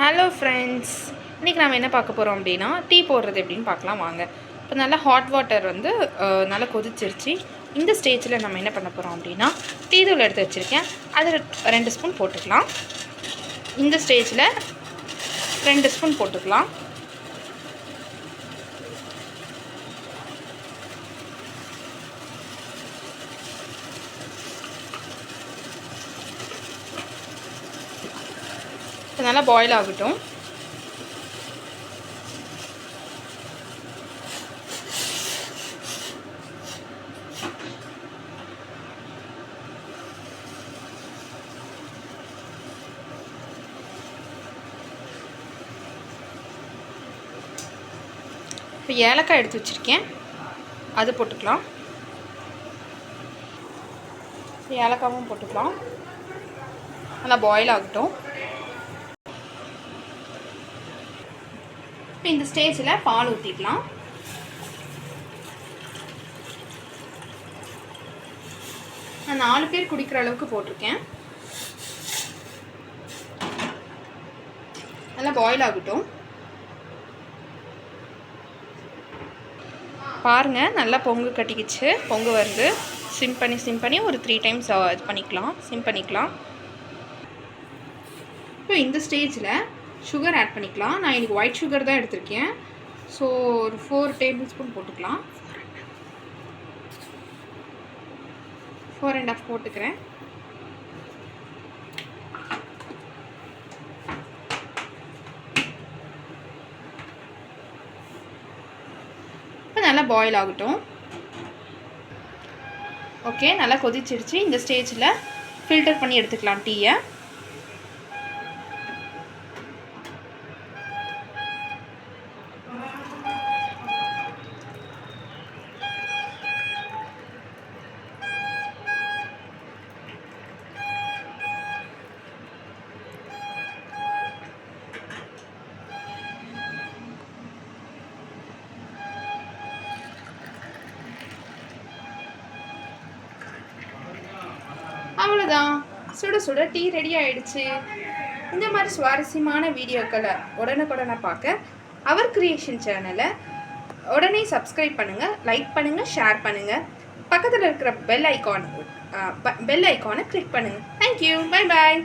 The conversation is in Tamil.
ஹலோ ஃப்ரெண்ட்ஸ் இன்றைக்கி நம்ம என்ன பார்க்க போகிறோம் அப்படின்னா டீ போடுறது எப்படின்னு பார்க்கலாம் வாங்க. இப்போ நல்லா ஹாட் வாட்டர் வந்து நல்லா கொதிச்சிருச்சு. இந்த ஸ்டேஜில் நம்ம என்ன பண்ண போகிறோம் அப்படின்னா டீ தூள் எடுத்து வச்சுருக்கேன். அதில் ரெண்டு ஸ்பூன் போட்டுக்கலாம். இந்த ஸ்டேஜில் ரெண்டு ஸ்பூன் போட்டுக்கலாம். இது நல்லா பாயில் ஆகட்டும். இப்போ ஏலக்காய் எடுத்து வச்சுருக்கேன். அது போட்டுக்கலாம். ஏலக்காவும் போட்டுக்கலாம். நல்லா பாயில் ஆகட்டும். இப்போ இந்த ஸ்டேஜில் பால் ஊற்றிக்கலாம் நான் நாலு பேர் குடிக்கிற அளவுக்கு போட்டிருக்கேன். நல்லா பாயில் ஆகட்டும். பாருங்கள் நல்லா பொங்கு கட்டிக்கிச்சு. பொங்கு வருது சிம் பண்ணி சிம் பண்ணி ஒரு த்ரீ டைம்ஸ் இது பண்ணிக்கலாம். சிம் பண்ணிக்கலாம். இப்போ இந்த ஸ்டேஜில் சுகர் ஆட் பண்ணிக்கலாம். நான் இன்றைக்கி ஒயிட் சுகர் தான் எடுத்திருக்கேன். ஸோ ஒரு ஃபோர் டேபிள் ஸ்பூன் போட்டுக்கலாம் ஃபோர் அண்ட் ஆஃப் போட்டுக்கிறேன். இப்போ நல்லா பாயில் ஆகட்டும். ஓகே நல்லா கொதிச்சிருச்சு. இந்த ஸ்டேஜில் ஃபில்டர் பண்ணி எடுத்துக்கலாம் டீயை. அவ்வளோதான் சுட சுட டீ ரெடி ஆயிடுச்சு. இந்த மாதிரி சுவாரஸ்யமான வீடியோக்களை உடனுக்குடனே பார்க்க அவர் கிரியேஷன் சேனலை உடனே சப்ஸ்கிரைப் பண்ணுங்கள் லைக் பண்ணுங்கள் ஷேர் பண்ணுங்கள் பக்கத்தில் இருக்கிற பெல் ஐக்கான் பெல் ஐக்கானை கிளிக் பண்ணுங்கள் தேங்க்யூ பை பாய்